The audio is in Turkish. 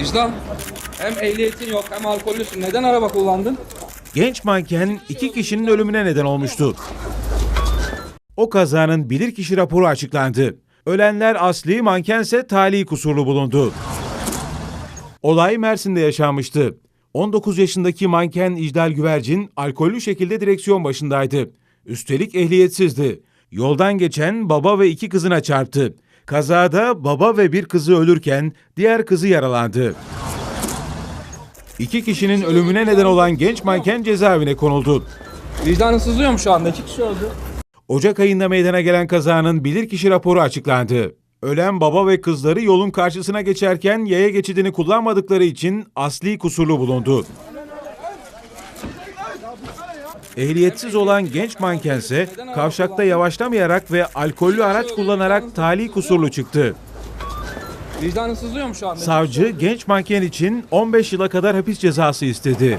İcdam. Hem ehliyetin yok hem alkollüsün. Neden araba kullandın? Genç manken iki kişinin ölümüne neden olmuştu. O kazanın bilirkişi raporu açıklandı. Ölenler asli mankense tali kusurlu bulundu. Olay Mersin'de yaşanmıştı. 19 yaşındaki manken İcdal Güvercin alkollü şekilde direksiyon başındaydı. Üstelik ehliyetsizdi. Yoldan geçen baba ve iki kızına çarptı. Kazada baba ve bir kızı ölürken diğer kızı yaralandı. İki kişinin ölümüne neden olan genç manken cezaevine konuldu. Vicdanın sızlıyor mu şu anda? İki kişi öldü. Ocak ayında meydana gelen kazanın bilirkişi raporu açıklandı. Ölen baba ve kızları yolun karşısına geçerken yaya geçidini kullanmadıkları için asli kusurlu bulundu. Ehliyetsiz olan genç mankense kavşakta yavaşlamayarak ve alkollü araç kullanarak tali kusurlu çıktı. Vicdanın sızlıyor mu şu anda? Savcı genç manken için 15 yıla kadar hapis cezası istedi.